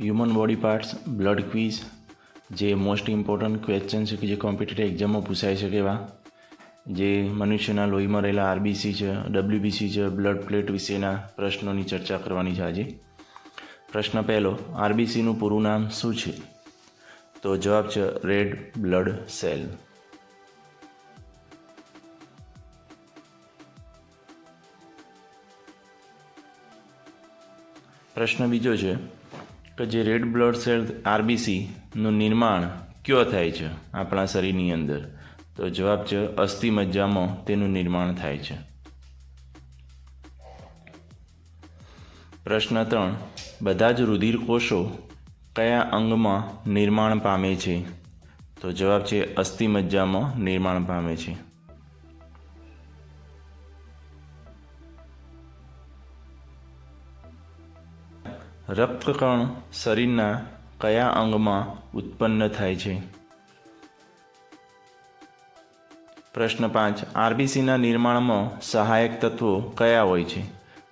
Human body parts blood quiz જે most important question છે કે જે કોમ્પિટેટિવ એક્ઝામમાં પૂછાઈ શકે એવા જે મનુષ્યના લોહીમાં રહેલા આરબીસી છે ડબલ્યુબીસી છે બ્લડ પ્લેટ વિશેના પ્રશ્નોની ચર્ચા કરવાની છે આજે. પ્રશ્ન પહેલો આરબીસીનું પૂરું નામ શું છે? તો જવાબ છે રેડ બ્લડ સેલ પ્રશ્ન બીજો છે કે જે રેડ બ્લડ સેલ આરબીસીનું નિર્માણ કયો થાય છે આપણા શરીરની અંદર? તો જવાબ છે અસ્થિ મજ્જામાં તેનું નિર્માણ થાય છે. પ્રશ્ન ત્રણ. બધા જ રુધિર કોષો કયા અંગમાં નિર્માણ પામે છે? તો જવાબ છે અસ્થિ મજ્જામાં નિર્માણ પામે છે. રક્તકણ શરીરના કયા અંગમાં ઉત્પન્ન થાય છે? પ્રશ્ન પાંચ. આરબીસીના નિર્માણમાં સહાયક તત્વો કયા હોય છે?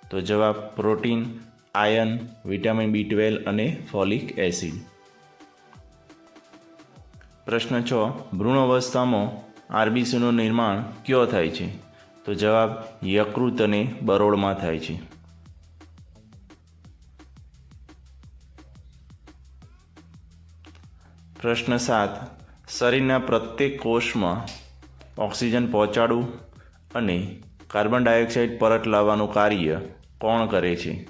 તો જવાબ protein, iron, vitamin B twelve અને ફોલિક એસિડ. પ્રશ્ન છ. ભ્રૂણ અવસ્થામાં આરબીસીનું નિર્માણ કયો થાય છે? તો જવાબ યકૃત અને બરોળમાં થાય છે. પ્રશ્ન સાત. શરીરના પ્રત્યેક કોષમાં ઓક્સિજન પહોંચાડવું અને કાર્બન ડાયોક્સાઇડ પરત લાવવાનું કાર્ય કોણ કરે છે?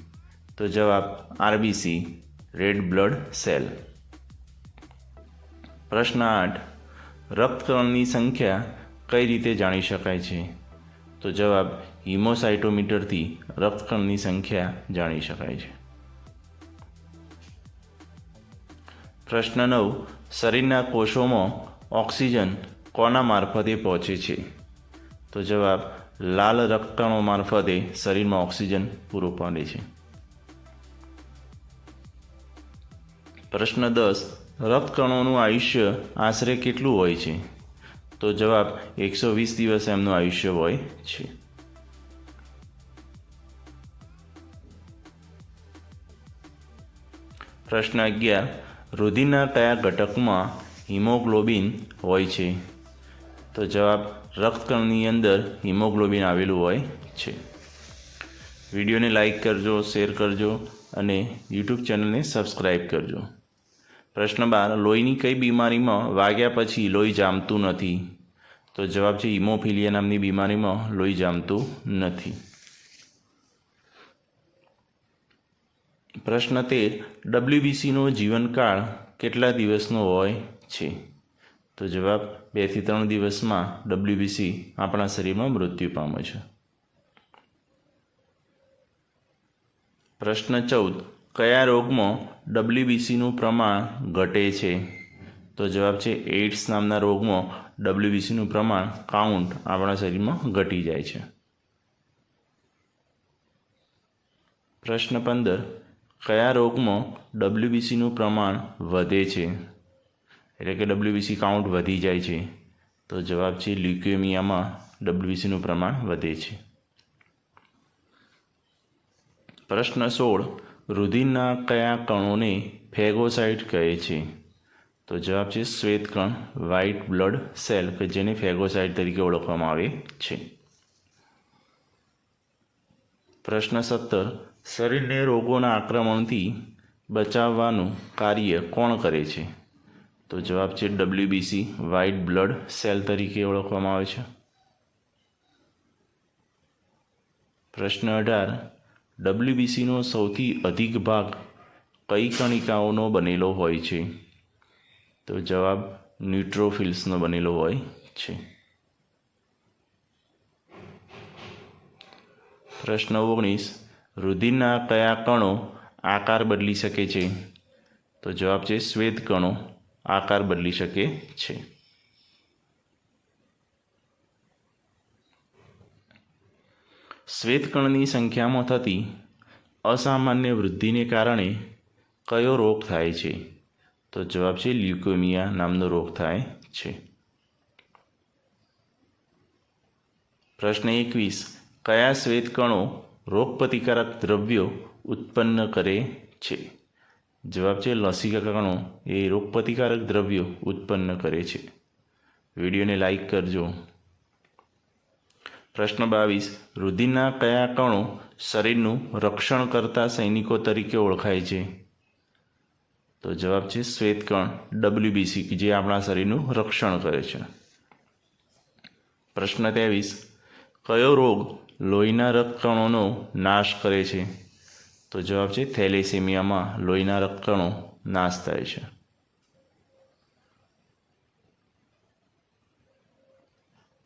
તો જવાબ આરબીસી, રેડ બ્લડ સેલ. પ્રશ્ન આઠ. રક્તકણની સંખ્યા કઈ રીતે જાણી શકાય છે? તો જવાબ હિમોસાઇટોમીટરથી રક્તકણની સંખ્યા જાણી શકાય છે. પ્રશ્ન નવ, શરીરના કોષોમાં ઓક્સિજન કોના મારફતે પહોંચે છે? તો જવાબ, લાલ રક્તકણો મારફતે શરીરમાં ઓક્સિજન પૂરો પાડે છે. પ્રશ્ન દસ, રક્તકણોનું આયુષ્ય આશરે કેટલું હોય છે? તો જવાબ, એકસો વીસ દિવસ એમનું આયુષ્ય હોય છે. પ્રશ્ન અગિયાર રુધિરના કયા ઘટકમાં હિમોગ્લોબિન હોય છે? તો જવાબ, રક્તકણની અંદર હિમોગ્લોબિન આવેલું હોય છે. વિડીયોને લાઇક કરજો, શેર કરજો અને યુટ્યુબ ચેનલને સબસ્ક્રાઈબ કરજો. પ્રશ્ન બાર, લોહીની કઈ બીમારીમાં વાગ્યા પછી લોહી જામતું નથી? તો જવાબ છે, હિમોફિલિયા નામની બીમારીમાં લોહી જામતું નથી. પ્રશ્ન તેર ડબલ્યુબીસીનો જીવનકાળ કેટલા દિવસનો હોય છે? તો જવાબ બેથી ત્રણ દિવસમાં ડબલ્યુબીસી આપણા શરીરમાં મૃત્યુ પામે છે. પ્રશ્ન ચૌદ, કયા રોગમાં ડબલ્યુબીસીનું પ્રમાણ ઘટે છે? તો જવાબ છે એઇડ્સ નામના રોગમાં ડબલ્યુબીસીનું પ્રમાણ કાઉન્ટ આપણા શરીરમાં ઘટી જાય છે. પ્રશ્ન પંદર કયા રોગમાં ડબલ્યુબીસીનું પ્રમાણ વધે છે? એટલે કે ડબલ્યુબીસી કાઉન્ટ વધી જાય છે. તો જવાબ છે લ્યુકેમિયામાં ડબલ્યુબીસીનું પ્રમાણ વધે છે. પ્રશ્ન સોળ. રુધિરના કયા કણોને ફેગોસાઇટ કહે છે? તો જવાબ છે શ્વેતકણ વ્હાઇટ બ્લડ સેલ, કે જેને ફેગોસાઇટ તરીકે ઓળખવામાં આવે છે. પ્રશ્ન સત્તર. શરીરને રોગોના આક્રમણથી બચાવવાનું કાર્ય કોણ કરે છે? તો જવાબ છે ડબલ્યુબીસી વ્હાઇટ બ્લડ સેલ તરીકે ઓળખવામાં આવે છે. પ્રશ્ન અઢાર. ડબલ્યુબીસીનો સૌથી અધિક ભાગ કઈ કણિકાઓનો બનેલો હોય છે? તો જવાબ ન્યુટ્રોફિલ્સનો બનેલો હોય છે. પ્રશ્ન ઓગણીસ. રુધિરના કયા કણો આકાર બદલી શકે છે? તો જવાબ છે શ્વેત કણો આકાર બદલી શકે છે. શ્વેતકણની સંખ્યામાં થતી અસામાન્ય વૃદ્ધિને કારણે કયો રોગ થાય છે? તો જવાબ છે લ્યુકોમિયા નામનો રોગ થાય છે. પ્રશ્ન એકવીસ. કયા શ્વેતકણો રોગપ્રતિકારક દ્રવ્યો ઉત્પન્ન કરે છે. જવાબ છે, લસિકા કણો. એ રોગપ્રતિકારક દ્રવ્યો ઉત્પન્ન કરે છે. વિડીયોને લાઈક કરજો. પ્રશ્ન બાવીસ. રુધિરના કયા કણો શરીરનું રક્ષણ કરતા સૈનિકો તરીકે ઓળખાય છે? તો જવાબ છે શ્વેતકણ ડબલ્યુબીસી જે આપણા શરીરનું રક્ષણ કરે છે. પ્રશ્ન ત્રેવીસ. કયો રોગ લોહીના રક્તકણોનો નાશ કરે છે. તો જવાબ છે, થેલેસેમિયામાં લોહીના રક્તકણો નાશ થાય છે.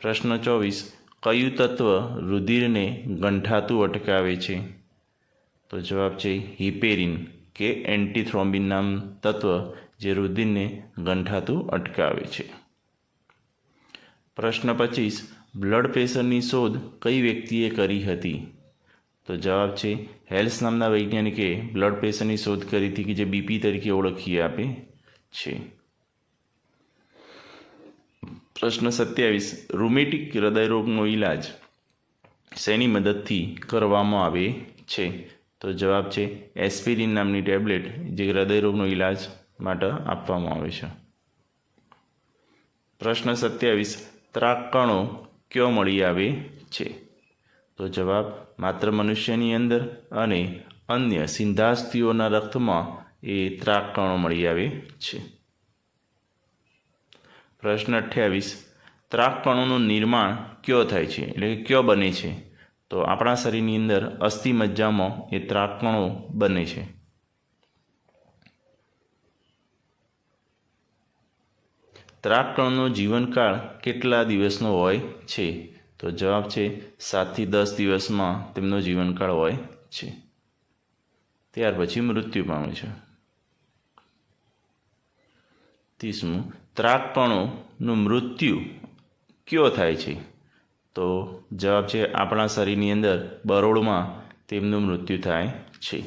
પ્રશ્ન ચોવીસ, કયું તત્વ રુધિરને ગંઠાતું અટકાવે છે? તો જવાબ છે, હિપેરિન કે એન્ટીથ્રોમ્બિન નામ તત્વ જે રુધિરને ગંઠાતું અટકાવે છે. પ્રશ્ન પચીસ બ્લડ પ્રેશરની શોધ કઈ વ્યક્તિએ કરી હતી? તો જવાબ છે, હેલ્સ નામના વૈજ્ઞાનિકે બ્લડ પ્રેશરની શોધ કરી હતી કે જે બીપી તરીકે ઓળખી આપે છે. પ્રશ્ન સત્યાવીસ. રૂમેટિક હૃદયરોગનો ઈલાજ શેની મદદથી કરવામાં આવે છે? તો જવાબ છે, એસ્પિરિન નામની ટેબ્લેટ જે હૃદયરોગનો ઈલાજ માટે આપવામાં આવે છે. પ્રશ્ન સત્યાવીસ. ત્રાકણો કયો મળી આવે છે. તો જવાબ, માત્ર મનુષ્યની અંદર અને અન્ય સિંધાસ્તીઓના રક્તમાં એ ત્રાકણો મળી આવે છે. પ્રશ્ન અઠ્યાવીસ, ત્રાકણોનું નિર્માણ કયો થાય છે? એટલે કે કયો બને છે? તો આપણા શરીરની અંદર અસ્થિ મજ્જામાં એ ત્રાકણો બને છે. ત્રાકકણનો જીવનકાળ કેટલા દિવસનો હોય છે? તો જવાબ છે, સાતથી દસ દિવસમાં તેમનો જીવનકાળ હોય છે. ત્યાર પછી મૃત્યુ પામે છે. ત્રીસમું ત્રાકપણોનું મૃત્યુ કયો થાય છે? તો જવાબ છે, આપણા શરીરની અંદર બરોળમાં તેમનું મૃત્યુ થાય છે.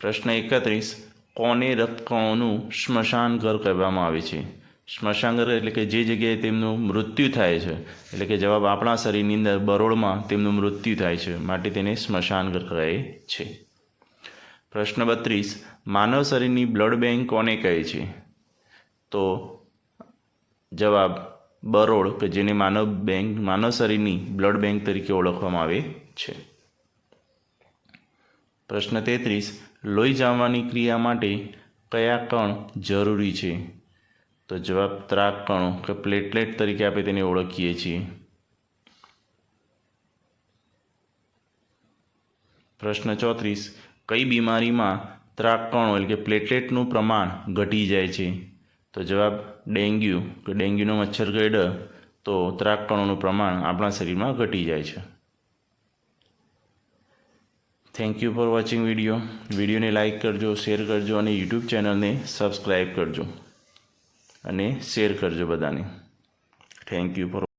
પ્રશ્ન એકત્રીસ કોને રત્કાઓનું સ્મશાન ઘર કહેવામાં આવે છે? સ્મશાન ઘર એટલે કે જે જગ્યાએ તેમનું મૃત્યુ થાય છે, એટલે કે જવાબ આપણા શરીરની અંદર બરોળમાં તેમનું મૃત્યુ થાય છે, માટે તેને સ્મશાન ઘર કહે છે. પ્રશ્ન બત્રીસ, માનવ શરીરની બ્લડ બેંક કોને કહે છે? તો જવાબ બરોળ, કે જેને માનવ બેંક, માનવ શરીરની બ્લડ બેંક તરીકે ઓળખવામાં આવે છે. પ્રશ્ન તેત્રીસ લોહી જામવાની ક્રિયા માટે કયા કણ જરૂરી છે? તો જવાબ ત્રાક કણો કે પ્લેટલેટ તરીકે આપણે તેને ઓળખીએ છીએ. પ્રશ્ન ચોત્રીસ, કઈ બીમારીમાં ત્રાક કણો એટલે કે પ્લેટલેટનું પ્રમાણ ઘટી જાય છે? તો જવાબ ડેન્ગ્યુ, કે ડેન્ગ્યુનો મચ્છર કરડે તો ત્રાકકણોનું પ્રમાણ આપણા શરીરમાં ઘટી જાય છે. Thank you for watching video વિડીયોને લાઇક કરજો શેર કરજો અને યુટ્યુબ ચેનલને સબસ્ક્રાઈબ કરજો. અને શેર કરજો બધાને. Thank you four